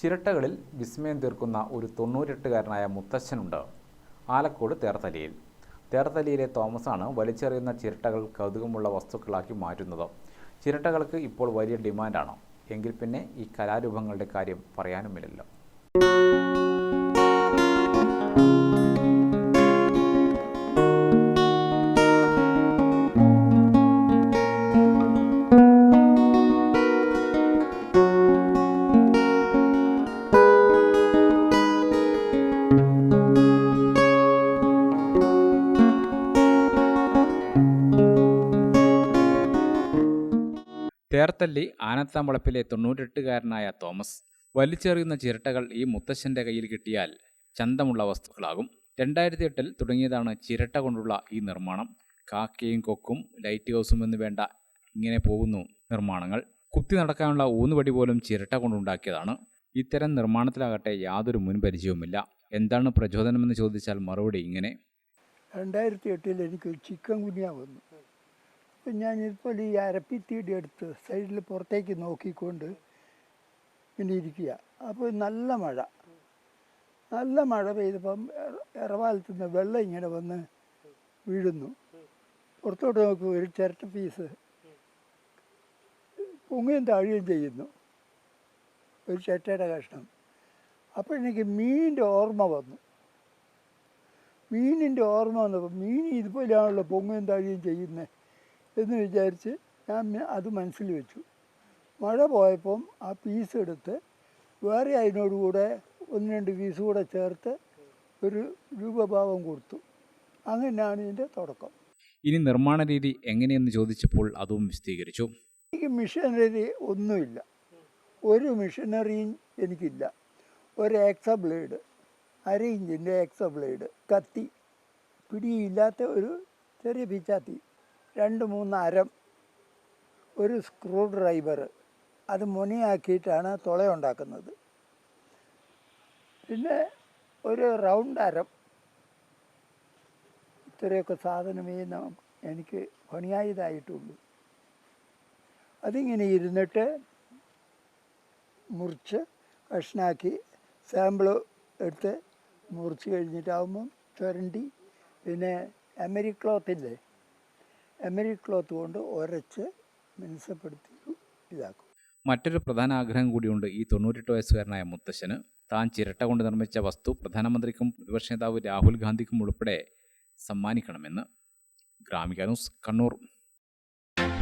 ചിരട്ടകളിൽ വിസ്മയം തീർക്കുന്ന ഒരു തൊണ്ണൂറ്റെട്ടുകാരനായ മുത്തച്ഛനുണ്ട് ആലക്കോട് തേർത്തലിയിൽ. തേർത്തലിയിലെ തോമസാണ് വലിച്ചെറിയുന്ന ചിരട്ടകൾ കൗതുകമുള്ള വസ്തുക്കളാക്കി മാറ്റുന്നത്. ചിരട്ടകൾക്ക് ഇപ്പോൾ വലിയ ഡിമാൻഡാണ്. എങ്കിൽ പിന്നെ ഈ കലാരൂപങ്ങളുടെ കാര്യം പറയാനുമില്ലല്ലോ. തേർത്തല്ലി ആനത്താമ്പളപ്പിലെ തൊണ്ണൂറ്റെട്ടുകാരനായ തോമസ് വലിച്ചെറിയുന്ന ചിരട്ടകൾ ഈ മുത്തശ്ശന്റെ കയ്യിൽ കിട്ടിയാൽ ചന്തമുള്ള വസ്തുക്കളാകും. രണ്ടായിരത്തി എട്ടിൽ തുടങ്ങിയതാണ് ചിരട്ട കൊണ്ടുള്ള ഈ നിർമ്മാണം. കാക്കയും കൊക്കും ലൈറ്റ് ഹൗസും എന്ന് വേണ്ട ഇങ്ങനെ പോകുന്നു നിർമ്മാണങ്ങൾ. കുത്തി നടക്കാനുള്ള ഊന്നുപടി പോലും ചിരട്ട കൊണ്ടുണ്ടാക്കിയതാണ്. ഇത്തരം നിർമ്മാണത്തിലാകട്ടെ യാതൊരു മുൻപരിചയവുമില്ല. എന്താണ് പ്രചോദനമെന്ന് ചോദിച്ചാൽ മറുപടി ഇങ്ങനെ. രണ്ടായിരത്തി എട്ടിൽ എനിക്ക് ചിക്കൻ കുനിയ വന്നു. ഞാനിപ്പോൾ ഈ അരപ്പിത്തീടി എടുത്ത് സൈഡിൽ പുറത്തേക്ക് നോക്കിക്കൊണ്ട് ഇങ്ങനെ ഇരിക്കുക. അപ്പോൾ നല്ല മഴ. നല്ല മഴ പെയ്തപ്പം ഇറവാലത്തു നിന്ന് വെള്ളം ഇങ്ങനെ വന്ന് വീഴുന്നു. പുറത്തോട്ട് നോക്കി ഒരു ചിരട്ട പീസ് പൊങ്ങുകയും താഴുകയും ചെയ്യുന്നു. ഒരു ചിരട്ടയുടെ കഷ്ണം. അപ്പോൾ എനിക്ക് മീനിന്റെ ഓർമ്മ വന്നു. മീനിന്റെ ഓർമ്മ വന്നപ്പോൾ മീൻ ഇതുപോലെയാണല്ലോ പൊങ്ങുകയും താഴുകയും ചെയ്യുന്നത്. എന്ന് വിചാരിച്ച് ഞാൻ അത് മനസ്സിൽ വെച്ചു. മഴ പോയപ്പം ആ പീസ് എടുത്ത് വേറെ അതിനോടുകൂടെ ഒന്ന് രണ്ട് പീസ് കൂടെ ചേർത്ത് ഒരു രൂപഭാവം കൊടുത്തു. അങ്ങനെയാണ് ഇതിന്റെ തുടക്കം. ഇനി നിർമ്മാണ രീതി എങ്ങനെയെന്ന് ചോദിച്ചപ്പോൾ അതും വിശദീകരിച്ചു. എനിക്ക് മിഷനറി ഒന്നുമില്ല. ഒരു മിഷനറിയും എനിക്കില്ല. ഒരു എക്സ ബ്ലേഡ് അര ഇഞ്ചിന്റെ എക്സ ബ്ലേഡ് കത്തി. പിടിയില്ലാത്ത ഒരു ചെറിയ പിച്ചാത്തി. രണ്ട് മൂന്ന് അരം ഒരു സ്ക്രൂ ഡ്രൈവർ അത് മുനിയാക്കിയിട്ടാണ് തുളയുണ്ടാക്കുന്നത് പിന്നെ ഒരു റൗണ്ട് അരം ഇത്രയൊക്കെ സാധനമേ എനിക്ക് പണിയായതായിട്ടുള്ളൂ. അതിങ്ങനെ ഇരുന്നിട്ട് മുറിച്ച് കഷ്ണാക്കി സാമ്പിൾ എടുത്ത് മുറിച്ച് കഴിഞ്ഞിട്ടാവുമ്പം ചുരണ്ടി. പിന്നെ അമേരിക്ക ക്ലോത്തില്ലേ എമരി ക്ലോത്ത് കൊണ്ട് ഉരച്ച് മിനുസപ്പെടുത്തി ഇതാക്കും. മറ്റൊരു പ്രധാന ആഗ്രഹം കൂടിയുണ്ട് ഈ തൊണ്ണൂറ്റെട്ട് വയസ്സുകാരനായ മുത്തശ്ശന്. താൻ ചിരട്ട കൊണ്ട് നിർമ്മിച്ച വസ്തു പ്രധാനമന്ത്രിക്കും പ്രതിപക്ഷ നേതാവ് രാഹുൽ ഗാന്ധിക്കും ഉൾപ്പെടെ സമ്മാനിക്കണമെന്ന്. Gramika news Kannur.